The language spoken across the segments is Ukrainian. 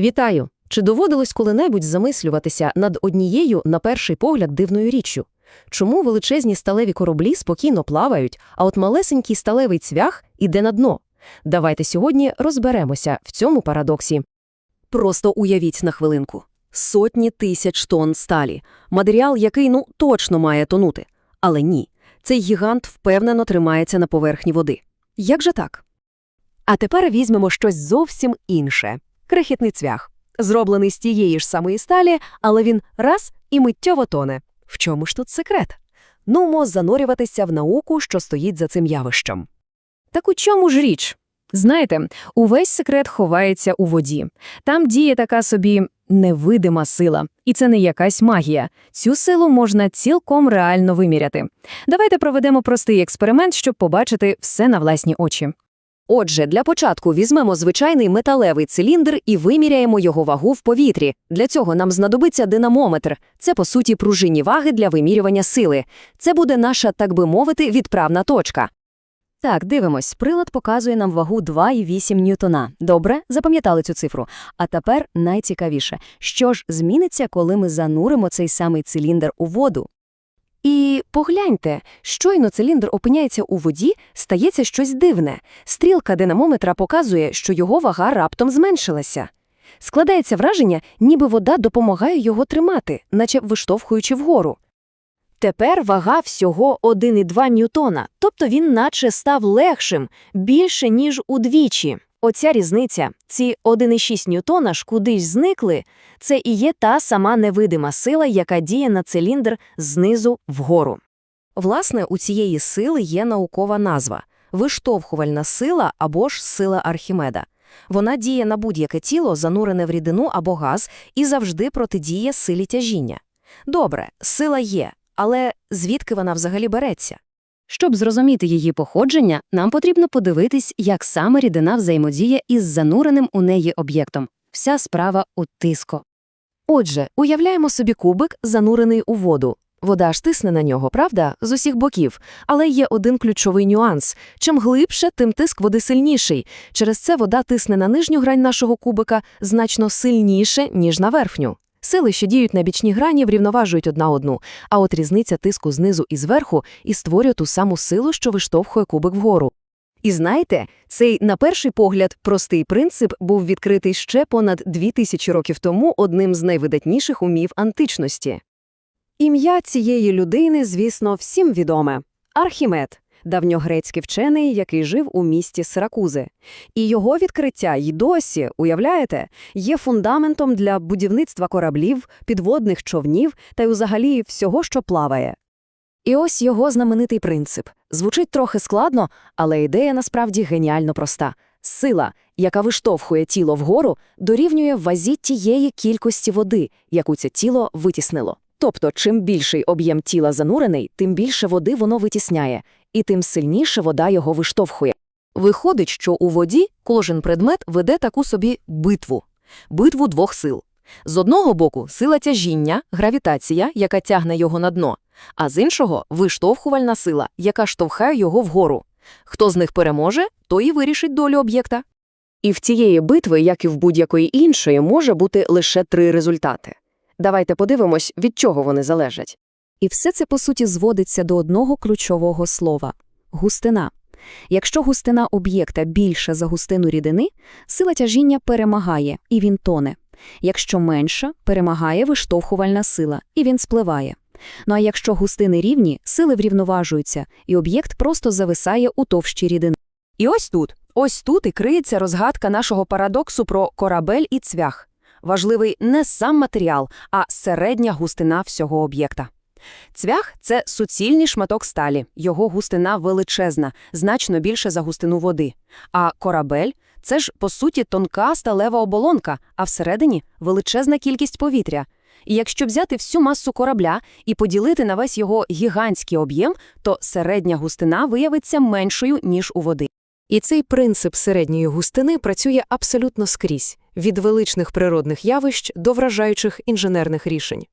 Вітаю! Чи доводилось коли-небудь замислюватися над однією, на перший погляд, дивною річчю? Чому величезні сталеві кораблі спокійно плавають, а от малесенький сталевий цвях іде на дно? Давайте сьогодні розберемося в цьому парадоксі. Просто уявіть на хвилинку. Сотні тисяч тонн сталі. Матеріал, який, ну, точно має тонути. Але ні, цей гігант впевнено тримається на поверхні води. Як же так? А тепер візьмемо щось зовсім інше. Крихітний цвях. Зроблений з тієї ж самої сталі, але він раз і миттєво тоне. В чому ж тут секрет? Нумо занурюватися в науку, що стоїть за цим явищем. Так у чому ж річ? Знаєте, увесь секрет ховається у воді. Там діє така собі невидима сила. І це не якась магія. Цю силу можна цілком реально виміряти. Давайте проведемо простий експеримент, щоб побачити все на власні очі. Отже, для початку візьмемо звичайний металевий циліндр і виміряємо його вагу в повітрі. Для цього нам знадобиться динамометр. Це, по суті, пружинні ваги для вимірювання сили. Це буде наша, так би мовити, відправна точка. Так, дивимось. Прилад показує нам вагу 2,8 ньютона. Добре, запам'ятали цю цифру. А тепер найцікавіше. Що ж зміниться, коли ми зануримо цей самий циліндр у воду? Погляньте, щойно циліндр опиняється у воді, стається щось дивне. Стрілка динамометра показує, що його вага раптом зменшилася. Складається враження, ніби вода допомагає його тримати, наче виштовхуючи вгору. Тепер вага всього 1,2 ньютона, тобто він наче став легшим, більше, ніж удвічі. Оця різниця, ці 1,6 ньютона ж кудись зникли, це і є та сама невидима сила, яка діє на циліндр знизу вгору. Власне, у цієї сили є наукова назва – виштовхувальна сила або ж сила Архімеда. Вона діє на будь-яке тіло, занурене в рідину або газ, і завжди протидіє силі тяжіння. Добре, сила є, але звідки вона взагалі береться? Щоб зрозуміти її походження, нам потрібно подивитись, як саме рідина взаємодіє із зануреним у неї об'єктом. Вся справа у тиску. Отже, уявляємо собі кубик, занурений у воду. Вода ж тисне на нього, правда, з усіх боків. Але є один ключовий нюанс. Чим глибше, тим тиск води сильніший. Через це вода тисне на нижню грань нашого кубика значно сильніше, ніж на верхню. Сили, що діють на бічні грані, врівноважують одна одну, а от різниця тиску знизу і зверху і створює ту саму силу, що виштовхує кубик вгору. І знаєте, цей, на перший погляд, простий принцип був відкритий ще понад дві тисячі років тому одним з найвидатніших умів античності. Ім'я цієї людини, звісно, всім відоме – Архімед, давньогрецький вчений, який жив у місті Сиракузи. І його відкриття й досі, уявляєте, є фундаментом для будівництва кораблів, підводних човнів та й взагалі всього, що плаває. І ось його знаменитий принцип. Звучить трохи складно, але ідея насправді геніально проста. Сила, яка виштовхує тіло вгору, дорівнює вазі тієї кількості води, яку це тіло витіснило. Тобто, чим більший об'єм тіла занурений, тим більше води воно витісняє, і тим сильніше вода його виштовхує. Виходить, що у воді кожен предмет веде таку собі битву, битву двох сил. З одного боку сила тяжіння, гравітація, яка тягне його на дно, а з іншого виштовхувальна сила, яка штовхає його вгору. Хто з них переможе, той і вирішить долю об'єкта. І в цієї битви, як і в будь-якої іншої, може бути лише три результати. Давайте подивимось, від чого вони залежать. І все це, по суті, зводиться до одного ключового слова – густина. Якщо густина об'єкта більша за густину рідини, сила тяжіння перемагає, і він тоне. Якщо менша, перемагає виштовхувальна сила, і він спливає. Ну а якщо густини рівні, сили врівноважуються, і об'єкт просто зависає у товщі рідини. І ось тут, ось тут і криється розгадка нашого парадоксу про корабель і цвях. Важливий не сам матеріал, а середня густина всього об'єкта. Цвях це суцільний шматок сталі, його густина величезна, значно більше за густину води. А корабель це ж, по суті, тонка сталева оболонка, а всередині величезна кількість повітря. І якщо взяти всю масу корабля і поділити на весь його гігантський об'єм, то середня густина виявиться меншою, ніж у води. І цей принцип середньої густини працює абсолютно скрізь від величних природних явищ до вражаючих інженерних рішень.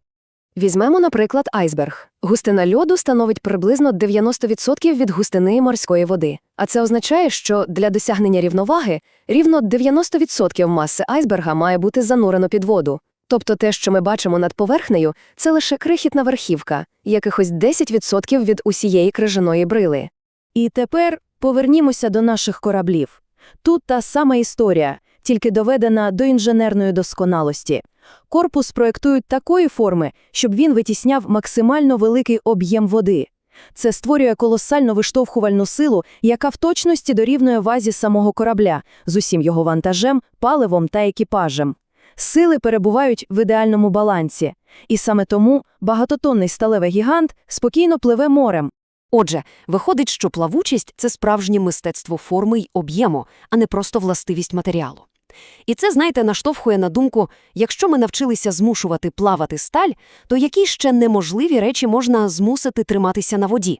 Візьмемо, наприклад, айсберг. Густина льоду становить приблизно 90% від густини морської води. А це означає, що для досягнення рівноваги рівно 90% маси айсберга має бути занурено під воду. Тобто те, що ми бачимо над поверхнею, це лише крихітна верхівка, якихось 10% від усієї крижаної брили. І тепер повернімося до наших кораблів. Тут та сама історія, тільки доведена до інженерної досконалості. Корпус проєктують такої форми, щоб він витісняв максимально великий об'єм води. Це створює колосальну виштовхувальну силу, яка в точності дорівнює вазі самого корабля з усім його вантажем, паливом та екіпажем. Сили перебувають в ідеальному балансі, і саме тому багатотонний сталевий гігант спокійно пливе морем, Отже, виходить, що плавучість – це справжнє мистецтво форми й об'єму, а не просто властивість матеріалу. І це, знаєте, наштовхує на думку, якщо ми навчилися змушувати плавати сталь, то які ще неможливі речі можна змусити триматися на воді?